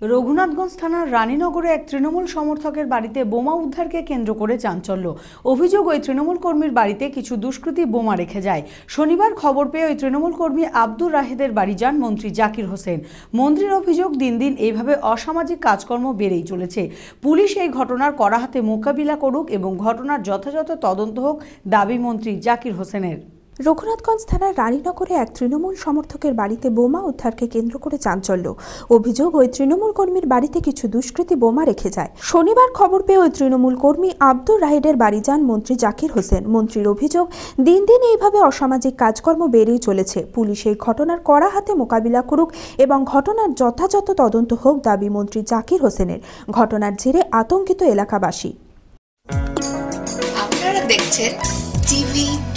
রঘুনাথগঞ্জ থানার রানীনগরে এক তৃণমূল সমর্থকের বাড়িতে বোমা উদ্ধারকে কেন্দ্র করে চাঞ্চল্য। অভিযোগ, ওই তৃণমূল কর্মীর বাড়িতে কিছু দুষ্কৃতী বোমা রেখে যায়। শনিবার খবর পেয়ে ওই তৃণমূল কর্মী আব্দুর রাহেদের বাড়ি যান মন্ত্রী জাকির হোসেন। মন্ত্রীর অভিযোগ, দিন দিন এইভাবে অসামাজিক কাজকর্ম বেড়েই চলেছে। পুলিশ এই ঘটনার কড়া হাতে মোকাবিলা করুক এবং ঘটনার যথাযথ তদন্ত হোক, দাবি মন্ত্রী জাকির হোসেনের। রঘুনাথগঞ্জ থানার রানীনগরে এক তৃণমূল সমর্থকের বাড়িতে বোমা উদ্ধারকে কেন্দ্র করে চাঞ্চল্য। অভিযোগ, ওই তৃণমূল কর্মীর বাড়িতে কিছু দুষ্কৃতী বোমা রেখে যায়। শনিবার খবর পেয়ে ওই তৃণমূল কর্মী আব্দুর রাহিদের বাড়ি যান মন্ত্রী জাকির হোসেন। মন্ত্রীর অভিযোগ, দিন দিন এইভাবে অসামাজিক কাজকর্ম বেড়েই চলেছে। পুলিশ এই ঘটনার কড়া হাতে মোকাবিলা করুক এবং ঘটনার যথাযথ তদন্ত হোক দাবি মন্ত্রী জাকির হোসেনের। ঘটনার জেরে আতঙ্কিত এলাকাবাসী। আপনারা দেখছেন টিভি